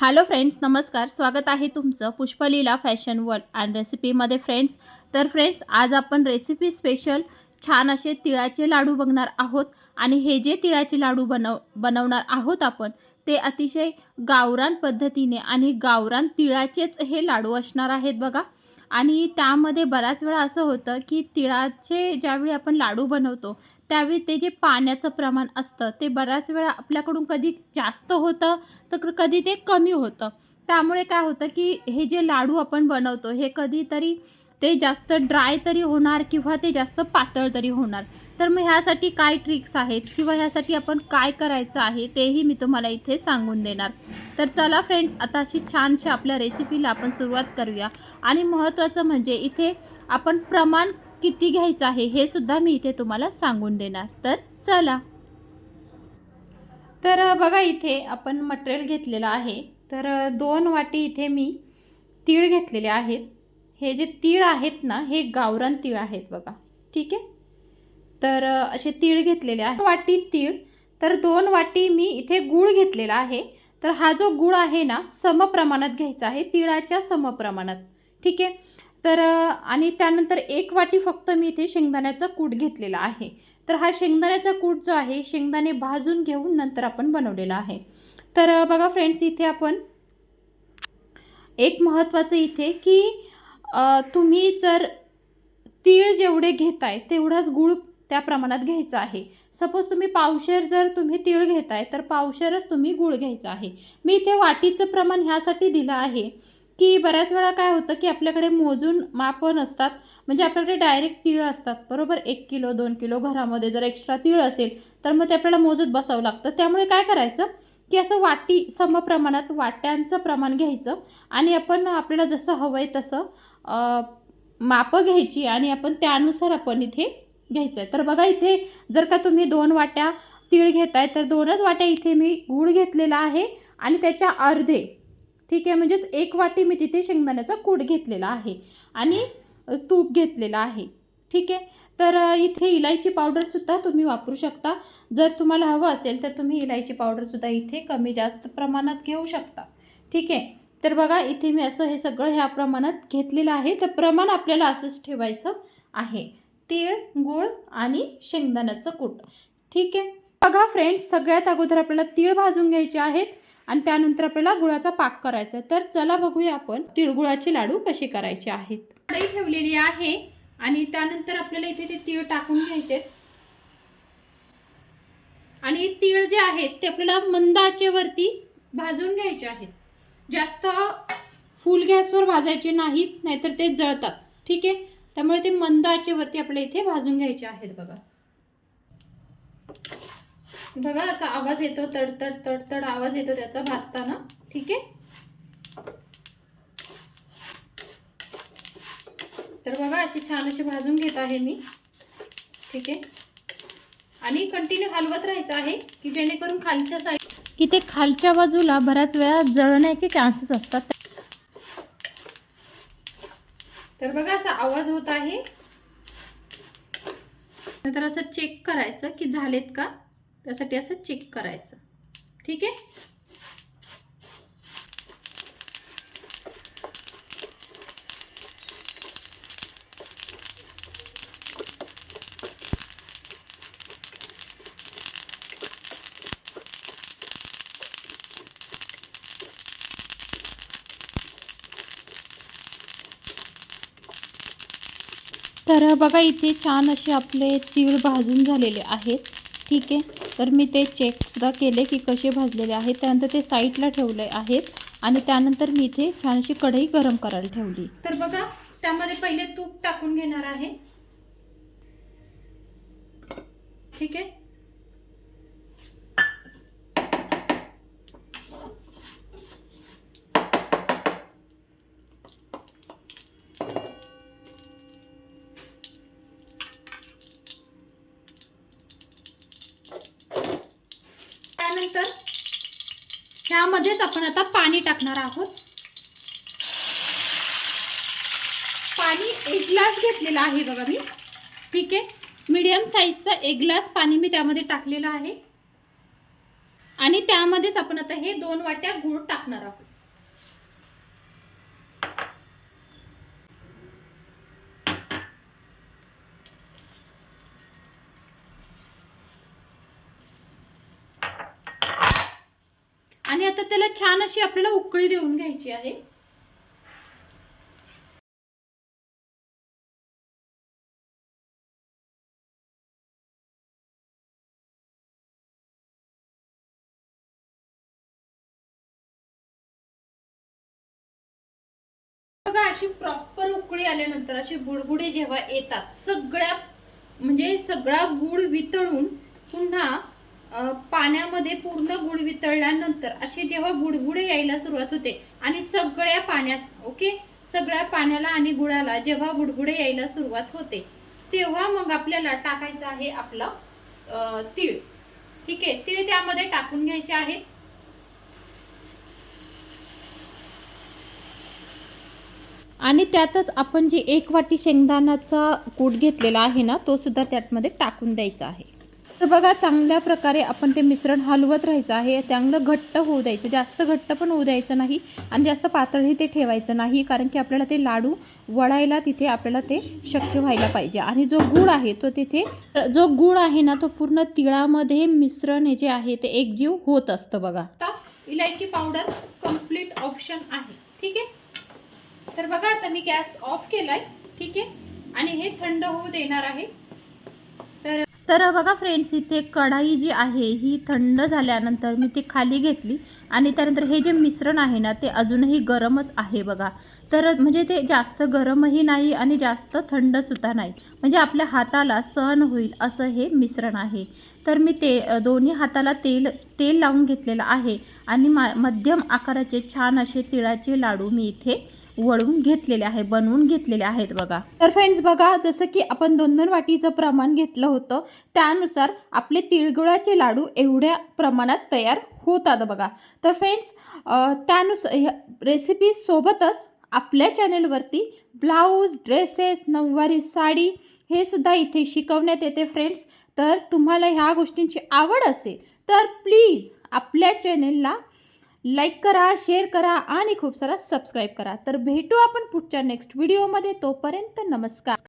Hello friends नमस्कार. स्वागत आहे तुमचं पुष्पलीला फॅशन वर्ल्ड अँड रेसिपीमध्ये फ्रेंड्स तर फ्रेंड्स आज आपण रेसिपी स्पेशल छान असे तिळाचे लाडू बघणार आहोत. आणि हे जे तिळाचे लाडू बनव बनवणार आहोत आपण ते अतिशय गावरान पद्धतीने आणि गावरान तिळाचेच हे लाडू असणार आहेत बघा. आणि त्यामध्ये बऱ्याच वेळा असं होतं की तिळाचे ज्यावेळी आपण लाडू बनवतो त्यावेळी ते जे पाण्याचं प्रमाण असतं ते बऱ्याच वेळा आपल्याकडून कधी जास्त होतं तर कधी ते कमी होतं. त्यामुळे काय होतं की हे जे लाडू आपण बनवतो हे कधीतरी ते जास्त ड्राय तरी होणार किंवा ते जास्त पातळ तरी होणार. तर मग ह्यासाठी काय ट्रिक्स आहेत किंवा ह्यासाठी आपण काय करायचं आहे तेही मी तुम्हाला इथे सांगून देणार. तर चला फ्रेंड्स आता अशी छानशी आपल्या रेसिपीला आपण सुरुवात करूया. आणि महत्त्वाचं म्हणजे इथे आपण प्रमाण किती घ्यायचं आहे हे सुद्धा मी इथे तुम्हाला सांगून देणार. तर चला. तर बघा इथे आपण मटेरियल घेतलेलं आहे. तर दोन वाटी इथे मी तीळ घेतलेले आहेत. हे जे तीळ आहेत ना हे गावरान तीळ आहेत बघा. ठीक आहे? तर असे तीळ घेतलेले आहे वाटी तीळ तर दोन वाटी मी इथे गूळ घेतलेला आहे. तर हा जो गूळ आहे ना समप्रमाणात घ्यायचा आहे तिळाच्या समप्रमाणात. ठीक आहे? तर आणि त्यानंतर एक वाटी फक्त मी इथे शेंगदाण्याचा कूट घेतलेला आहे. तर हा शेंगदाण्याचा कूट जो आहे शेंगदाणे भाजून घेऊन नंतर आपण बनवलेला आहे. तर बघा फ्रेंड्स इथे आपण एक महत्त्वाचं इथे की तुम्ही जर तीळ जेवढे घेताय तेवढाच गूळ त्या प्रमाणात घ्यायचा आहे. सपोज तुम्ही पावशेर जर तुम्ही तीळ घेताय तर पावशेरच तुम्ही गूळ घ्यायचा आहे. मी इथे वाटीचं प्रमाण ह्यासाठी दिलं आहे की बऱ्याच वेळा काय होतं की आपल्याकडे मोजून मापन नसतात म्हणजे आपल्याकडे डायरेक्ट तीळ असतात बरोबर? एक किलो दोन किलो घरामध्ये जर एक्स्ट्रा तीळ असेल तर मग ते आपल्याला मोजत बसावं लागतं. त्यामुळे काय करायचं की असं वाटी समप्रमाणात वाट्यांचं प्रमाण घ्यायचं आणि आपण आपल्याला जसं हवं आहे तसं मापं घ्यायची आणि आपण त्यानुसार आपण इथे घ्यायचं आहे तर बघा इथे जर का तुम्ही दोन वाट्या तीळ घेताय तर दोनच वाट्या इथे मी गूळ घेतलेला आहे आणि त्याच्या अर्धे ठीक आहे म्हणजेच एक वाटी मी तिथे शेंगदाण्याचा कूड घेतलेला आहे आणि तूप घेतलेलं आहे ठीक आहे. तर इथे इलायची पावडरसुद्धा तुम्ही वापरू शकता. जर तुम्हाला हवं असेल तर तुम्ही इलायची पावडरसुद्धा इथे कमी जास्त प्रमाणात घेऊ शकता ठीक आहे. तर बघा इथे मी असं हे सगळं ह्या प्रमाणात घेतलेलं आहे. तर प्रमाण आपल्याला असंच ठेवायचं आहे. तीळ गूळ आणि शेंगदाण्याचं कूट. ठीक आहे? बघा फ्रेंड्स सगळ्यात अगोदर आपल्याला तीळ भाजून घ्यायचे आहेत आणि त्यानंतर आपल्याला गुळाचा पाक करायचा तर चला बघूया आपण तिळगुळाचे लाडू कसे करायचे आहेत. कढई ठेवलेली आहे आणि त्यानंतर आपल्याला इथे ते तीळ टाकून घ्यायचे आणि तीळ जे आहेत ते आपल्याला मंदाचेवरती भाजून घ्यायचे आहेत. जास्त फुल गॅसवर भाजायचे नाहीत नाहीतर ते जळतात. ठीक आहे? त्यामुळे ते मंद आचेवरती आपल्या इथे भाजून घ्यायचे आहेत बघा. बघा असा आवाज येतो तडतड तडतड आवाज येतो त्याचा भाजताना. ठीक आहे? तर बघा असे छान असे भाजून घेत आहे मी. ठीक आहे? आणि कंटिन्यू हलवत राहायचं आहे की जेणेकरून खालच्या साईड की ते खालच्या बाजूला बऱ्याच वेळा जळण्याचे चान्सेस असतात. तर बघा असा आवाज होत आहे. नंतर असं चेक करायचं की झालेत का? त्यासाठी असं चेक करायचं. ठीक आहे? तर बघा इथे छान असे आपले तीळ भाजून झालेले आहेत. ठीक आहे. तर मी ते चेकसुद्धा केले की कसे भाजलेले आहेत. त्यानंतर ते साईडला ठेवले आहेत. आणि त्यानंतर मी इथे छानशी कढई गरम करायला ठेवली. तर बघा त्यामध्ये पहिले तूप टाकून घेणार आहे. ठीक आहे. ह्यामध्येच आपण आता पाणी टाकणार आहोत. पाणी एक ग्लास घेतलेला आहे बघा मी. ठीक आहे. मीडियम साईजचा एक ग्लास पाणी मी त्यामध्ये टाकलेलं आहे. आणि त्यामध्येच आपण आता हे दोन वाट्या गूळ टाकणार आहोत. आणि आता त्याला छान अशी आपल्याला उकळी देऊन घ्यायची आहे. बघा अशी प्रॉपर उकळी आल्यानंतर असे बुडबुडे जेव्हा येतात सगळ्या म्हणजे सगळा गुड वितळून पुन्हा पाण्यामध्ये पूर्ण गुळ वितळल्यानंतर असे जेव्हा गुडगुडे यायला सुरुवात होते आणि सगळ्या पाण्यास ओके? सगळ्या पाण्याला आणि गुळाला जेव्हा गुडगुडे यायला सुरुवात होते तेव्हा मग आपल्याला टाकायचं आहे आपलं तीळ. ठीक आहे? तीळ त्यामध्ये टाकून घ्यायचे आहे. आणि त्यातच आपण जे एक वाटी शेंगदाण्याचा कूट घेतलेला आहे ना तो सुद्धा त्यातमध्ये टाकून द्यायचा आहे. तर बघा चांगल्या प्रकारे आपण ते मिश्रण हलवत राहायचं आहे. चांगलं घट्ट होऊ द्यायचं. जास्त घट्ट पण होऊ द्यायचं नाही आणि जास्त पातळही ते ठेवायचं नाही कारण की आपल्याला ते लाडू वळायला तिथे आपल्याला ते शक्य व्हायला पाहिजे. आणि जो गूळ आहे तो तिथे जो गूळ आहे ना तो पूर्ण तिळामध्ये मिश्रण हे जे आहे ते एकजीव होत असतं बघा. इलायची पावडर कंप्लीट ऑप्शन आहे. ठीक आहे? तर बघा आता मी गॅस ऑफ केलाय. ठीक आहे? आणि हे थंड होऊ देणार आहे. तर बघा फ्रेंड्स इथे कढाई जी आहे ही थंड झाल्यानंतर मी ती खाली घेतली आणि त्यानंतर हे जे मिश्रण आहे ना ते अजूनही गरमच आहे बघा. तर म्हणजे ते जास्त गरमही नाही आणि जास्त थंडसुद्धा नाही. म्हणजे आपल्या हाताला सहन होईल असं हे मिश्रण आहे. तर मी ते दोन्ही हाताला तेल तेल लावून घेतलेलं आहे आणि मा मध्यम आकाराचे छान असे तिळाचे लाडू मी इथे वळून घेतलेले आहे बनवून घेतलेले आहेत बघा. तर फ्रेंड्स बघा जसं की आपण दोन दोन वाटीचं प्रमाण घेतलं होतं त्यानुसार आपले तिळगुळाचे लाडू एवढ्या प्रमाणात तयार होतात बघा. तर फ्रेंड्स त्यानुसार रेसिपीसोबतच आपल्या चॅनेलवरती ब्लाऊज ड्रेसेस नऊवारी साडी हे सुद्धा इथे शिकवण्यात येते फ्रेंड्स तर तुम्हाला ह्या गोष्टींची आवड असेल तर प्लीज आपल्या चॅनेलला लाईक करा शेअर करा आणि खूप सारा सबस्क्राईब करा. तर भेटू आपण पुढच्या नेक्स्ट व्हिडिओमध्ये. तोपर्यंत नमस्कार.